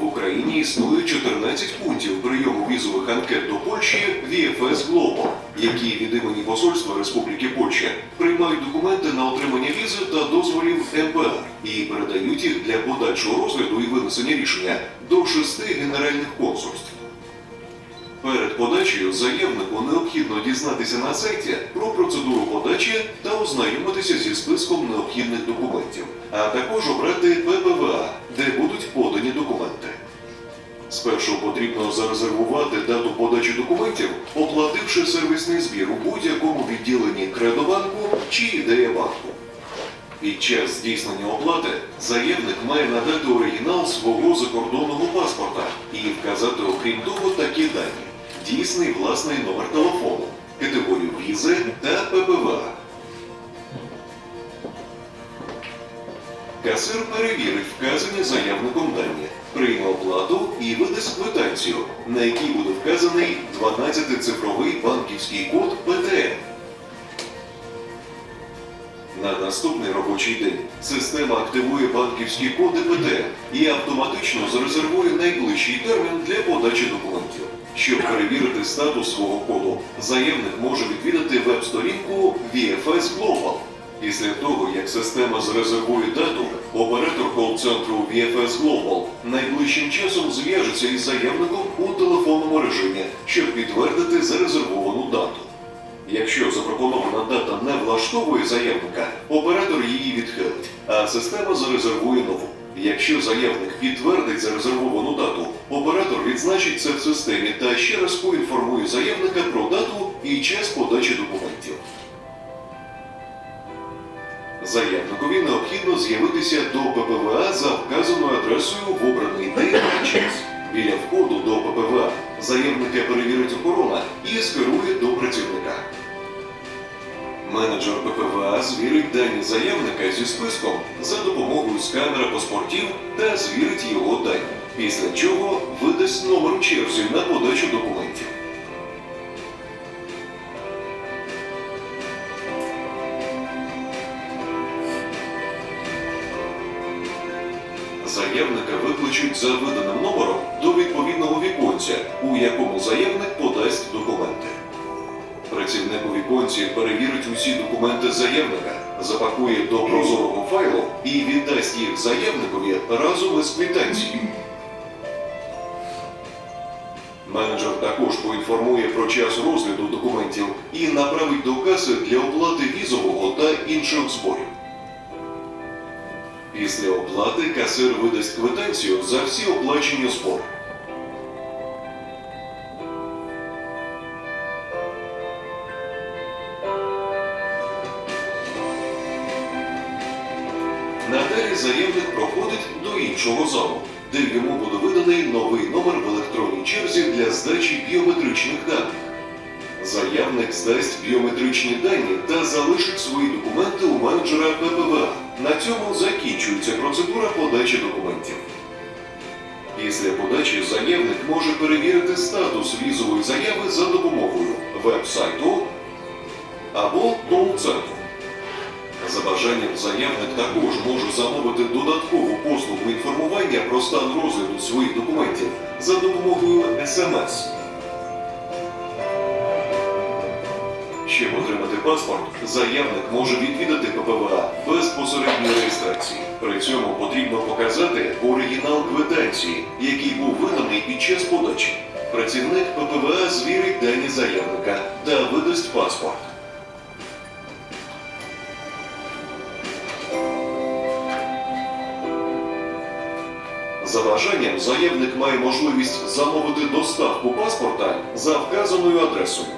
В Україні існує 14 пунктів прийому візових анкет до Польщі VFS Global, які від імені Посольства Республіки Польща приймають документи на отримання візи та дозволів МПА і передають їх для подальшого розгляду і винесення рішення до шести генеральних консульств. Перед подачею заявнику необхідно дізнатися на сайті про процедуру подачі та ознайомитися зі списком необхідних документів, а також обрати ППВА, де будуть подані документи. Спершу потрібно зарезервувати дату подачі документів, оплативши сервісний збір у будь-якому відділенні Кредобанку чи Ідея-банку. Під час здійснення оплати заявник має надати оригінал свого закордонного паспорта і вказати, окрім того, такі дані: дійсний власний номер телефону, категорію візи та ППВА. Касир перевірить вказані заявником дані, прийме оплату і видасть квитанцію, на якій буде вказаний 12-цифровий банківський код ПТН. На наступний робочий день система активує банківські коди ПТН і автоматично зарезервує найближчий термін для подачі документів. Щоб перевірити статус свого коду, заявник може відвідати веб-сторінку VFS Global. Після того, як система зарезервує дату, оператор кол-центру VFS Global найближчим часом зв'яжеться із заявником у телефонному режимі, щоб підтвердити зарезервовану дату. Якщо запропонована дата не влаштовує заявника, оператор її відхилить, а система зарезервує нову. Якщо заявник підтвердить зарезервовану дату, оператор відзначить це в системі та ще раз поінформує заявника про дату і час подачі документів. Заявникові необхідно з'явитися до ППВА за вказаною адресою в обраний день та час. Біля входу до ППВА заявника перевірить охорона і скерує. Менеджер ППВА звірить дані заявника зі списком за допомогою сканера паспортів та звірить його дані, після чого видасть номер черзі на подачу документів. Заявника викличуть за виданим номером до відповідного віконця, у якому заявник подасть документи. Працівник у віконці перевірить усі документи заявника, запакує до прозорого файлу і віддасть їх заявникові разом із квитанцією. Менеджер також поінформує про час розгляду документів і направить до каси для оплати візового та інших зборів. Після оплати касир видасть квитанцію за всі оплачені збори. Надалі заявник проходить до іншого залу, де йому буде виданий новий номер в електронній черзі для здачі біометричних даних. Заявник здасть біометричні дані та залишить свої документи у менеджера ППВА. На цьому закінчується процедура подачі документів. Після подачі заявник може перевірити статус візової заяви за допомогою веб-сайту або кол-центру. За бажанням заявник також може замовити додаткову послугу інформування про стан розгляду своїх документів за допомогою СМС. Щоб отримати паспорт, заявник може відвідати ППВА без посередньої реєстрації. При цьому потрібно показати оригінал квитанції, який був виданий під час подачі. Працівник ППВА звірить дані заявника та видасть паспорт. За бажанням заявник має можливість замовити доставку паспорта за вказаною адресою.